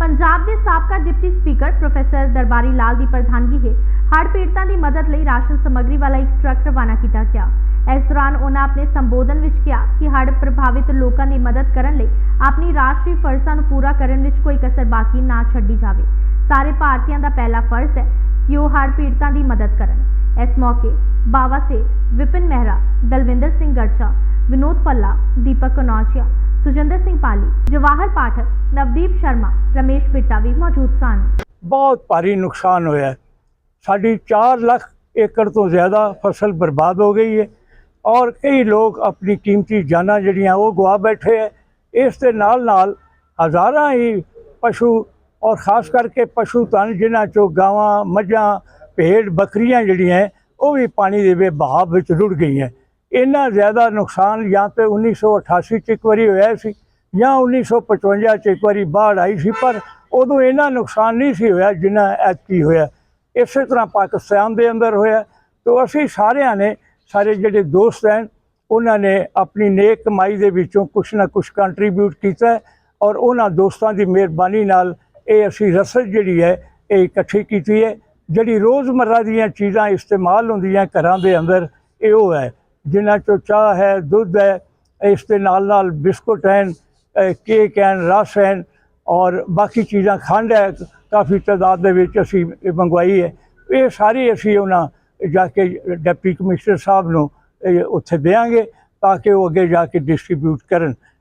ਪੰਜਾਬ ਦੇ ਸਾਬਕਾ deputy speaker professor Darbari Lal ਦੀ ਪ੍ਰਧਾਨਗੀ ਹੇਠ ਹੜ੍ਹ ਪੀੜਤਾਂ ਦੀ ਮਦਦ ਲਈ ਰਾਸ਼ਨ ਸਮੱਗਰੀ ਵਾਲਾ ਇੱਕ ਟਰੱਕ ਰਵਾਨਾ ਕੀਤਾ ਗਿਆ। ਇਸ ਦੌਰਾਨ ਉਹਨਾਂ ਆਪਣੇ ਸੰਬੋਧਨ ਵਿੱਚ ਕਿਹਾ ਕਿ ਹੜ੍ਹ ਪ੍ਰਭਾਵਿਤ ਲੋਕਾਂ ਦੀ ਮਦਦ ਕਰਨ ਲਈ ਆਪਣੀ ਰਾਸ਼ਟਰੀ ਫਰਜ਼ਾਂ ਨੂੰ ਪੂਰਾ ਕਰਨ ਵਿੱਚ ਕੋਈ ਕਸਰ ਬਾਕੀ ਨਾ ਛੱਡੀ ਜਾਵੇ। ਸਾਰੇ ਭਾਰਤੀਆਂ ਦਾ ਪਹਿਲਾ ਫਰਜ਼ ਹੈ ਕਿ ਉਹ ਹੜ੍ਹ ਪੀੜਤਾਂ ਦੀ ਮਦਦ ਕਰਨ। ਇਸ ਮੌਕੇ ਬਾਵਾ ਸੇਠ ਵਿਪਿਨ ਮਹਿਰਾ, ਦਲਵਿੰਦਰ ਸਿੰਘ ਗਰਚਾ, ਵਿਨੋਦ ਪੱਲਾ ਦੀਪਕ ਕਨੌਜੀਆ ਸੁਜਿੰਦਰ ਸਿੰਘ ਪਾਲੀ ਜਵਾਹਰ ਪਾਠਕ ਨਵਦੀਪ ਸ਼ਰਮਾ ਰਮੇਸ਼ ਬਿੱਟਾ ਵੀ ਮੌਜੂਦ ਸਨ। ਬਹੁਤ ਭਾਰੀ ਨੁਕਸਾਨ ਹੋਇਆ। ਸਾਡੀ 4 ਲੱਖ ਏਕੜ ਤੋਂ ਜ਼ਿਆਦਾ ਫਸਲ ਬਰਬਾਦ ਹੋ ਗਈ ਹੈ ਔਰ ਕਈ ਲੋਕ ਆਪਣੀ ਕੀਮਤੀ ਜਾਨਾਂ ਜਿਹੜੀਆਂ ਉਹ ਗਵਾ ਬੈਠੇ ਹੈ। ਇਸ ਦੇ ਨਾਲ ਨਾਲ ਹਜ਼ਾਰਾਂ ਹੀ ਪਸ਼ੂ ਔਰ ਖਾਸ ਕਰਕੇ ਪਸ਼ੂ ਧਨ ਜਿਨ੍ਹਾਂ ਚੋਂ ਗਾਵਾਂ ਮੱਝਾਂ ਭੇਡ ਬੱਕਰੀਆਂ ਜਿਹੜੀਆਂ ਹੈ, ਉਹ ਵੀ ਪਾਣੀ ਦੇ ਬਹਾਵ ਵਿੱਚ ਰੁੜ ਗਈਆਂ। ਇੰਨਾ ਜ਼ਿਆਦਾ ਨੁਕਸਾਨ ਜਾਂ ਤੇ 1988 ਚ ਇੱਕ ਵਾਰੀ ਹੋਇਆ ਸੀ ਜਾਂ 1955 ਚ ਇੱਕ ਵਾਰੀ ਬਾੜ ਆਈ ਸੀ, ਪਰ ਉਦੋਂ ਇੰਨਾ ਨੁਕਸਾਨ ਨਹੀਂ ਸੀ ਹੋਇਆ ਜਿੰਨਾ ਐਤਕੀ ਹੋਇਆ। ਇਸੇ ਤਰ੍ਹਾਂ ਪਾਕਿਸਤਾਨ ਦੇ ਅੰਦਰ ਹੋਇਆ। ਤੋਂ ਅਸੀਂ ਸਾਰਿਆਂ ਨੇ, ਸਾਰੇ ਜਿਹੜੇ ਦੋਸਤ ਹਨ ਉਹਨਾਂ ਨੇ ਆਪਣੀ ਨੇਕ ਕਮਾਈ ਦੇ ਵਿੱਚੋਂ ਕੁਛ ਨਾ ਕੁਛ ਕੰਟਰੀਬਿਊਟ ਕੀਤਾ ਔਰ ਉਹਨਾਂ ਦੋਸਤਾਂ ਦੀ ਮਿਹਰਬਾਨੀ ਨਾਲ ਇਹ ਅਸੀਂ ਰਸਦ ਜਿਹੜੀ ਹੈ, ਇਹ ਇਕੱਠੀ ਕੀਤੀ ਹੈ। ਜਿਹੜੀ ਰੋਜ਼ਮਰਰਾ ਦੀਆਂ ਚੀਜ਼ਾਂ ਇਸਤੇਮਾਲ ਹੁੰਦੀਆਂ ਘਰਾਂ ਦੇ ਅੰਦਰ, ਇਹ ਉਹ ਹੈ। ਜਿਨ੍ਹਾਂ ਚੋਂ ਚਾਹ ਹੈ, ਦੁੱਧ ਹੈ, ਇਸ ਦੇ ਨਾਲ ਨਾਲ ਬਿਸਕੁਟ ਹਨ ਕੇਕ ਹਨ, ਰਸ ਹਨ ਔਰ ਬਾਕੀ ਚੀਜ਼ਾਂ ਖੰਡ ਹੈ, ਕਾਫੀ ਤਾਦਾਦ ਦੇ ਵਿੱਚ ਅਸੀਂ ਮੰਗਵਾਈ ਹੈ। ਇਹ ਸਾਰੀ ਅਸੀਂ ਉਹਨਾਂ ਜਾ ਕੇ ਡਿਪਟੀ ਕਮਿਸ਼ਨਰ ਸਾਹਿਬ ਨੂੰ ਉੱਥੇ ਦੇਵਾਂਗੇ ਤਾਂ ਕਿ ਉਹ ਅੱਗੇ ਜਾ ਕੇ ਡਿਸਟ੍ਰੀਬਿਊਟ ਕਰਨ।